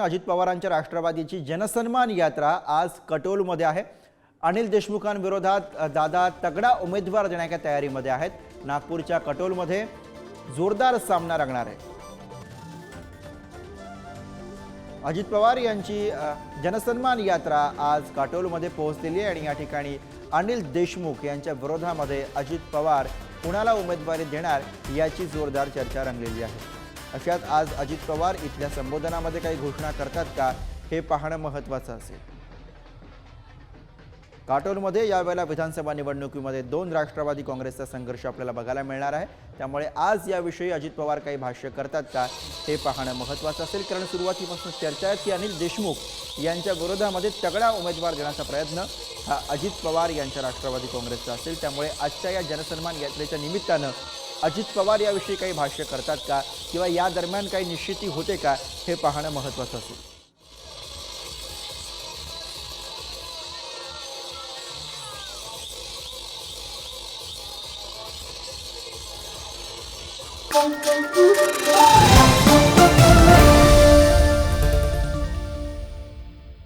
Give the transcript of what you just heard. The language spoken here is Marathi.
अजित पवारांच्या राष्ट्रवादीची जनसन्मान यात्रा आज कटोलमध्ये आहे. अनिल देशमुखांविरोधात दादा तगडा उमेदवार देण्याच्या तयारीमध्ये आहेत. नागपूरच्या कटोलमध्ये जोरदार सामना रंगणार आहे. अजित पवार यांची जनसन्मान यात्रा आज काटोलमध्ये पोहोचलेली आहे आणि या ठिकाणी अनिल देशमुख यांच्या विरोधामध्ये अजित पवार कुणाला उमेदवारी देणार याची जोरदार चर्चा रंगलेली आहे. अशात आज अजित पवार इथल्या संबोधनामध्ये काही घोषणा करतात का हे पाहणं महत्त्वाचं असेल. काटोलमध्ये यावेळेला विधानसभा निवडणुकीमध्ये दोन राष्ट्रवादी काँग्रेसचा संघर्ष आपल्याला बघायला मिळणार आहे. त्यामुळे आज याविषयी अजित पवार काही भाष्य करतात का हे पाहणं महत्त्वाचं असेल. कारण सुरुवातीपासून चर्चा आहे की अनिल देशमुख यांच्या विरोधामध्ये तगडा उमेदवार देण्याचा प्रयत्न हा अजित पवार यांच्या राष्ट्रवादी काँग्रेसचा असेल. त्यामुळे आजच्या या जनसन्मान यात्रेच्या निमित्तानं अजित पवार याविषयी काही भाष्य करतात का? किंवा या दरम्यान काही निश्चिती होते का? हे पाहणं महत्त्वाचं असेल. Thank you.